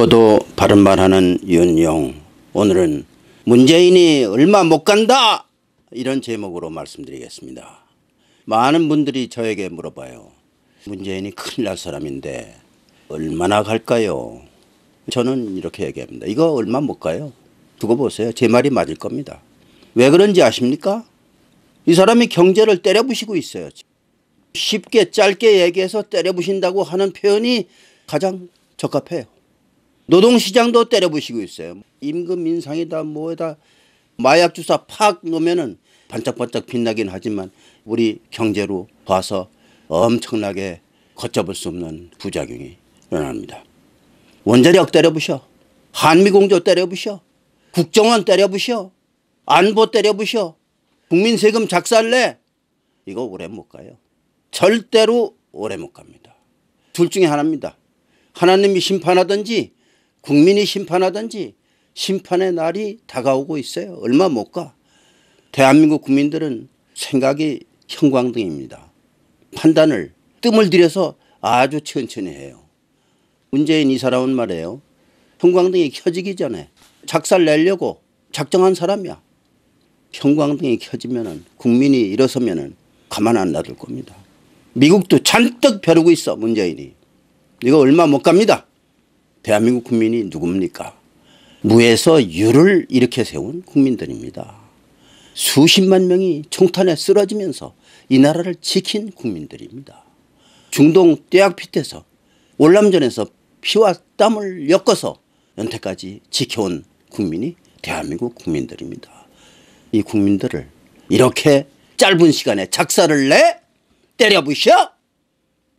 죽어도 바른 말 하는 윤용 오늘은 문재인이 얼마 못 간다 이런 제목으로 말씀드리겠습니다. 많은 분들이 저에게 물어봐요. 문재인이 큰일 날 사람인데 얼마나 갈까요? 저는 이렇게 얘기합니다. 이거 얼마 못 가요. 두고 보세요. 제 말이 맞을 겁니다. 왜 그런지 아십니까? 이 사람이 경제를 때려부시고 있어요. 쉽게 짧게 얘기해서 때려부신다고 하는 표현이 가장 적합해요. 노동시장도 때려부시고 있어요. 임금 인상이다 뭐다 마약 주사 팍 놓으면은 반짝반짝 빛나긴 하지만 우리 경제로 봐서 엄청나게 걷잡을 수 없는 부작용이 일어납니다. 원자력 때려부셔. 한미공조 때려부셔. 국정원 때려부셔. 안보 때려부셔. 국민 세금 작살내. 이거 오래 못 가요. 절대로 오래 못 갑니다. 둘 중에 하나입니다. 하나님이 심판하든지 국민이 심판하든지 심판의 날이 다가오고 있어요. 얼마 못 가. 대한민국 국민들은 생각이 형광등입니다. 판단을 뜸을 들여서 아주 천천히 해요. 문재인 이 사람은 말이에요. 형광등이 켜지기 전에 작살 내려고 작정한 사람이야. 형광등이 켜지면 국민이 일어서면 가만 안 놔둘 겁니다. 미국도 잔뜩 벼르고 있어 문재인이. 이거 얼마 못 갑니다. 대한민국 국민이 누굽니까? 무에서 유를 이렇게 세운 국민들입니다. 수십만 명이 총탄에 쓰러지면서 이 나라를 지킨 국민들입니다. 중동 떼약핏에서 월남전에서 피와 땀을 엮어서 연태까지 지켜온 국민이 대한민국 국민들입니다. 이 국민들을 이렇게 짧은 시간에 작사를 내 때려부셔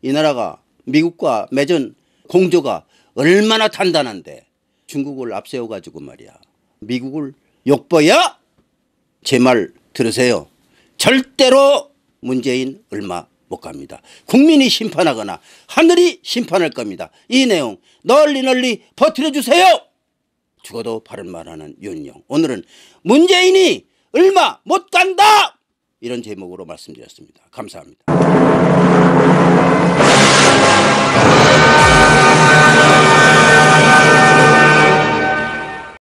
이 나라가 미국과 맺은 공조가 얼마나 단단한데 중국을 앞세워 가지고 말이야. 미국을 욕보야 제 말 들으세요. 절대로 문재인 얼마 못 갑니다. 국민이 심판하거나 하늘이 심판할 겁니다. 이 내용 널리 널리 퍼뜨려 주세요! 죽어도 바른 말하는 윤영. 오늘은 문재인이 얼마 못 간다! 이런 제목으로 말씀드렸습니다. 감사합니다